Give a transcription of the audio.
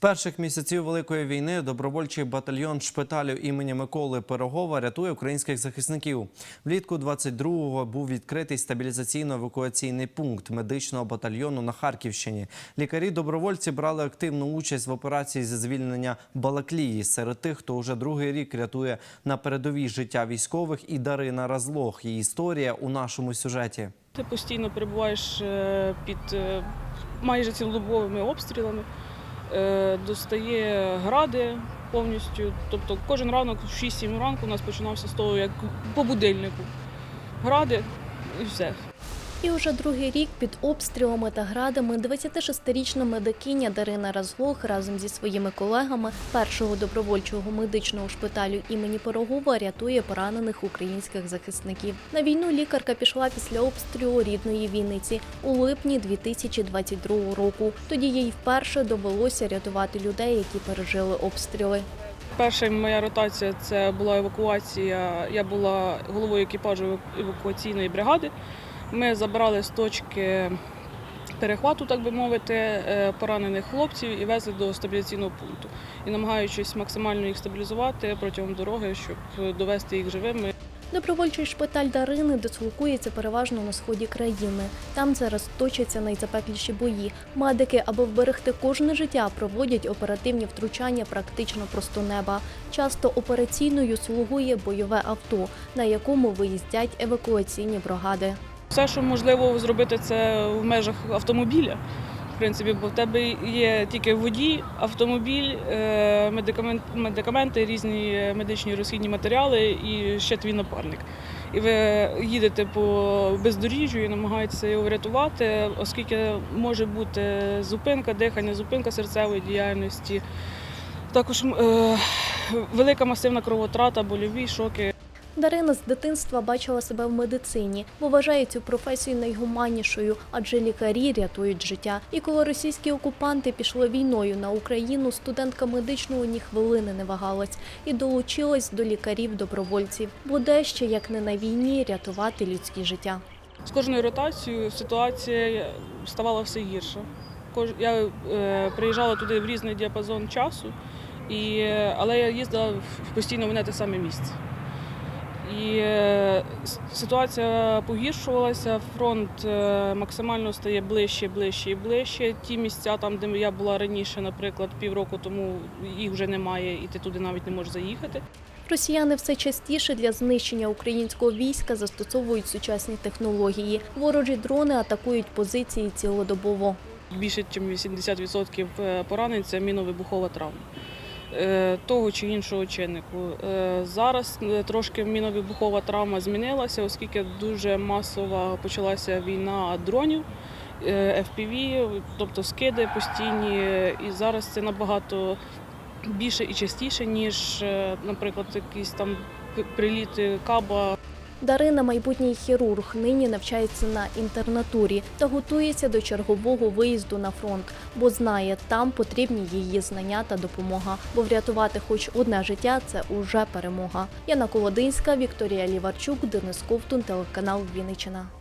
перших місяців великої війни добровольчий батальйон шпиталю імені Миколи Пирогова рятує українських захисників. Влітку 22-го був відкритий стабілізаційно-евакуаційний пункт медичного батальйону на Харківщині. Лікарі-добровольці брали активну участь в операції зі звільнення Балаклії. Серед тих, хто уже другий рік рятує на передовій життя військових, і Дарина Разлох. Її історія у нашому сюжеті. Ти постійно перебуваєш е, під е, майже цілодобовими обстрілами, достає гради повністю. Тобто кожен ранок в 6-7 ранку у нас починався з того, як по будильнику. Гради і все. І уже другий рік під обстрілами та градами 26-річна медикиня Дарина Разлох разом зі своїми колегами першого добровольчого медичного шпиталю імені Пирогова рятує поранених українських захисників. На війну лікарка пішла після обстрілу рідної Вінниці у липні 2022 року. Тоді їй вперше довелося рятувати людей, які пережили обстріли. Перша моя ротація це була евакуація. Я була головою екіпажу евакуаційної бригади. Ми забрали з точки перехвату, так би мовити, е, поранених хлопців і везли до стабіляційного пункту. І намагаючись максимально їх стабілізувати протягом дороги, щоб довести їх живими. Добровольчий шпиталь Дарини дислокується переважно на сході країни. Там зараз точаться найзапекліші бої. Медики, аби вберегти кожне життя, проводять оперативні втручання практично просто неба. Часто операційною слугує бойове авто, на якому виїздять евакуаційні бригади. Все, що можливо зробити, це в межах автомобіля. В принципі, бо в тебе є тільки водій, автомобіль, е, медикамент, медикаменти, різні медичні розхідні матеріали і ще твій напарник. І ви їдете по бездоріжжю і намагаєтеся його врятувати, оскільки може бути зупинка, дихання, зупинка серцевої діяльності. Також е, велика масивна кровотрата, больові шоки. Дарина з дитинства бачила себе в медицині, бо вважає цю професію найгуманнішою, адже лікарі рятують життя. І коли російські окупанти пішли війною на Україну, студентка медичного ні хвилини не вагалась і долучилась до лікарів-добровольців. Бо де ще, як не на війні, рятувати людське життя. З кожною ротацією ситуація ставала все гірша. Кож- Я е, приїжджала туди в різний діапазон часу, але я їздила постійно в одне те саме місце. І е, ситуація погіршувалася, фронт е, максимально стає ближче, ближче і ближче. Ті місця, там, де я була раніше, наприклад, півроку тому їх вже немає, і ти туди навіть не можеш заїхати. Росіяни все частіше для знищення українського війська застосовують сучасні технології. Ворожі дрони атакують позиції цілодобово. більше ніж 80% поранень це міновибухова травма е, того чи іншого чиннику. Е, Зараз е, трошки міновибухова травма змінилася, оскільки дуже масово почалася війна дронів. е, FPV, тобто скиди постійні, і зараз це набагато більше і частіше, ніж, е, наприклад, якісь там приліти каба Дарина, майбутній хірург, нині навчається на інтернатурі та готується до чергового виїзду на фронт, бо знає, там потрібні її знання та допомога. Бо врятувати хоч одне життя це уже перемога. Яна Колодинська, Вікторія Ліварчук, Денис Ковтун, телеканал Вінниччина.